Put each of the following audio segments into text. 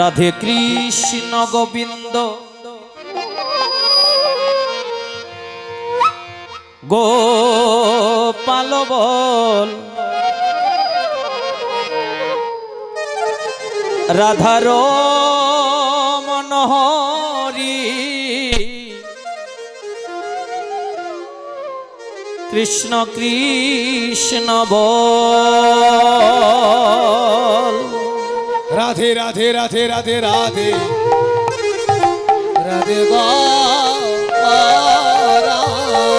রাধে কৃষ্ণ গোবিন্দ। গোপাল বল। রাধার মনোহরি কৃষ্ণ কৃষ্ণ বল। রাধে রাধে রাধে রাধে রাধে। রাধে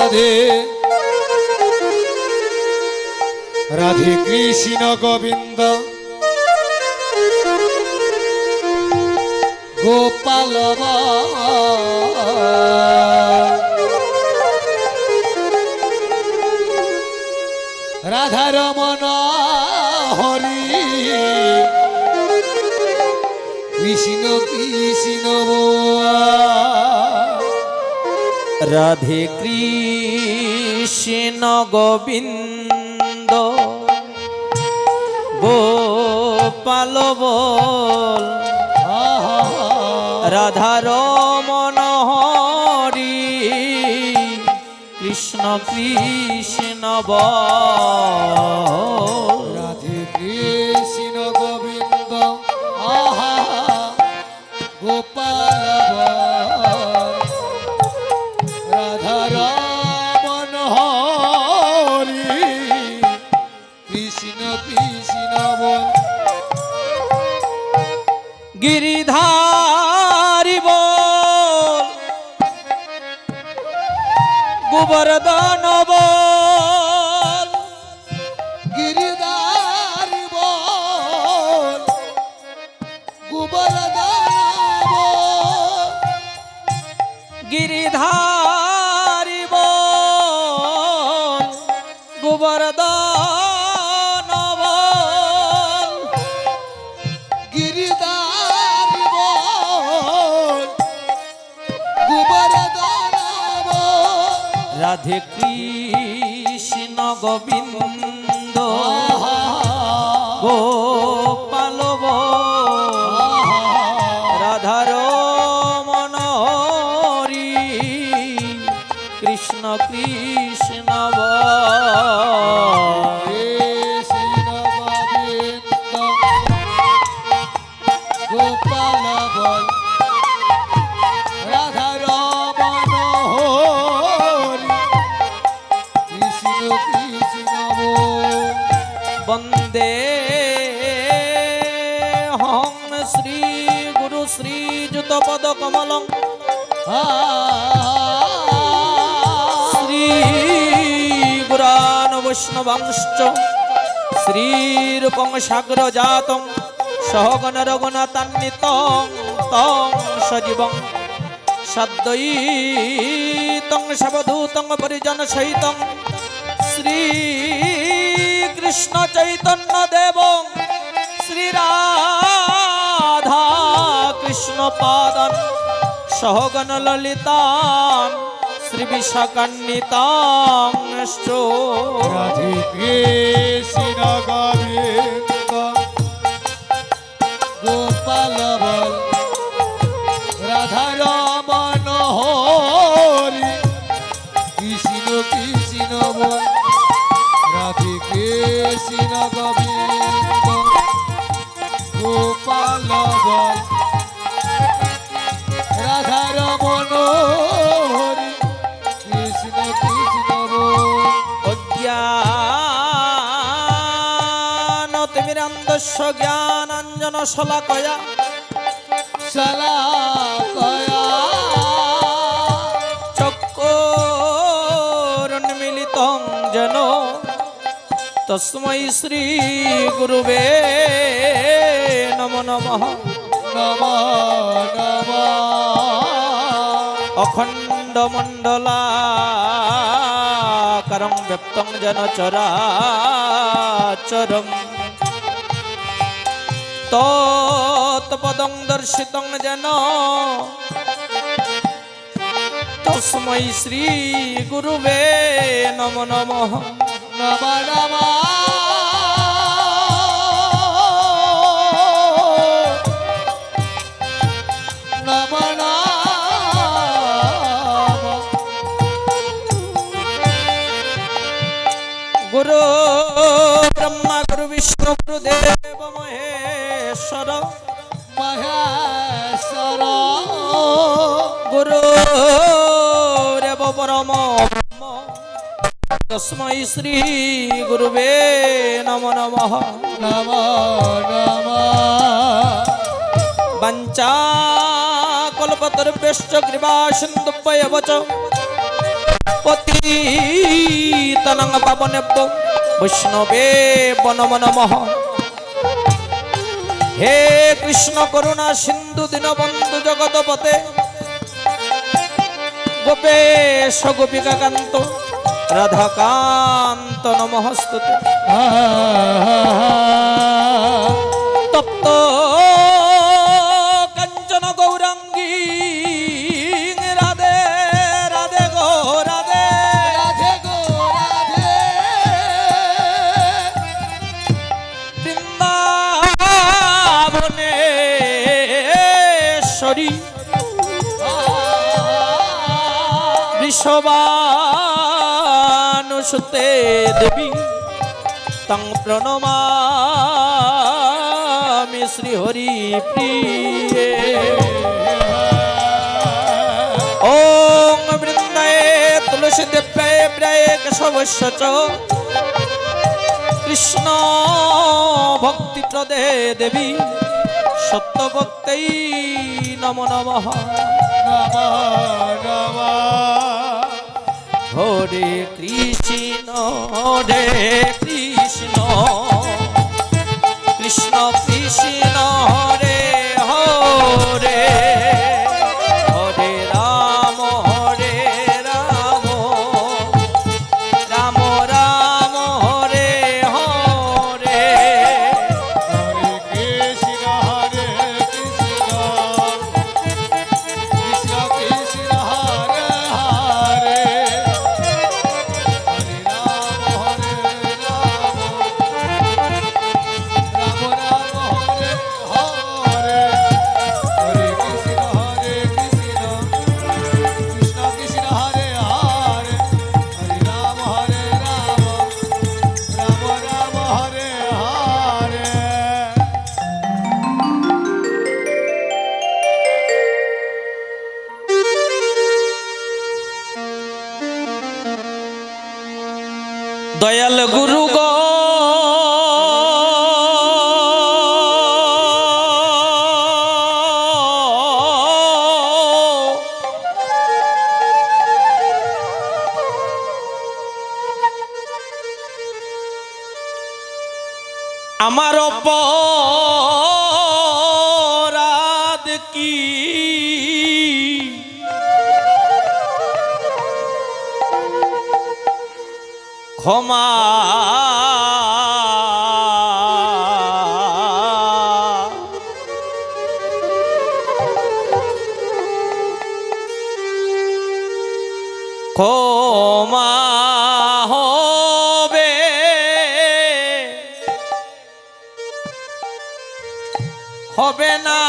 রাধে। রাধে কৃষ্ণ গোবিন্দ। গোপাল রাধারমণ হরি রাধে কৃষ্ণ গোবিন্দ। গোপাল বল। রাধার মনোহরি কৃষ্ণ কৃষ্ণ বল। গিরিধারি বল গোবর্ধন বল গিরিদার বল গোবর্ধন বল গিরিধারি বল গোবর্ধন রাধে কৃষ্ণ গোবিন্দ। গোপাল পালব রাধার মনোহরি কৃষ্ণ কৃষ্ণ পদ কমলং। শ্রী গুরান বৈষ্ণবাংশ্চ শ্রীরূপং সাগ্র জাতং সহগণ রঘুনাথান্বিতং তং সজীবং। সদ্বৈতং, সবধূতং, পরিজন সহিতং। শ্রী কৃষ্ণ চৈতন্য দেব। শ্রী রাধা কৃষ্ণ পাদন সহগণ ললিতাম শ্রী বিশাকান্বিতাং রাধে কৃষ্ণ গোপাল বল অজ্ঞান তিমিরান্দস্য জ্ঞানাঞ্জন শলাকয়া। শলাকয়া চক্ষুরন্মিলিত যেন তস্मै শ্রী গুরুবে নমো নমঃ। নম নম। অখণ্ড মণ্ডলাকারং ব্যক্তং যেন চরাচরম। তৎপদং দর্শিতং যেন। তস্মৈ শ্রী গুরুবে নম নম। নম নম গুরু ব্রহ্মা, গুরু বিষ্ণু গুরুদেব মহেশ্বর মহেশ্বর। গুরু রেব পরম। তস্মৈ শ্রী গুরুবে নমো নমঃ। নম নম। পঞ্চা কল্পতরুভ্যশ্চ কৃপা সিন্ধুভ্যেব চ পতিতনং পাবনেভ্য বৈষ্ণবে নমো নমঃ। হে কৃষ্ণ করুণা সিন্ধু দীনবন্ধু জগতপতে গোপেশ গোপিকাকান্ত রাধাকান্ত নমহস্তুতে তপ্ত বৃন্দাবনেশ্বরী বৃষবানুসুতে দেবী তং প্রণমামি শ্রী হরি প্রিয়ে। ওং বৃন্দায় তুলসী দেব্যায় প্রায় কেশবস্য কৃষ্ণ ভক্তি প্রদে দেবী সত্য সত্যভক্তৈ নম নম নম নম। হরে কৃষ্ণ হরে কৃষ্ণ। কৃষ্ণ দয়াল গুরু গো ক্ষমা। হবে না।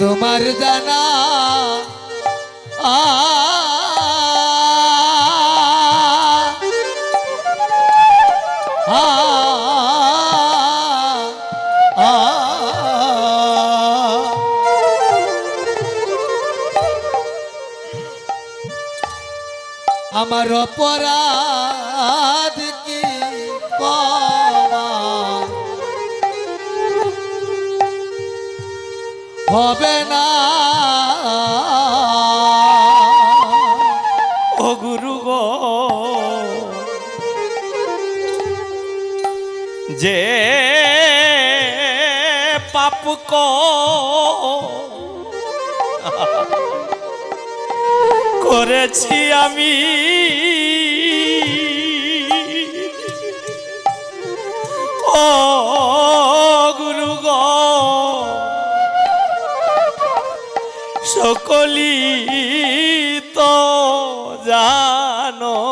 তোমার জানা আ আমার অপরাধ কি হবে না। ও গুরু গো যে পাপ কো করেছি আমি ও গুরু গ। সকলি তো জানো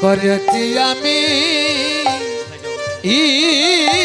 করেছি আমি। ই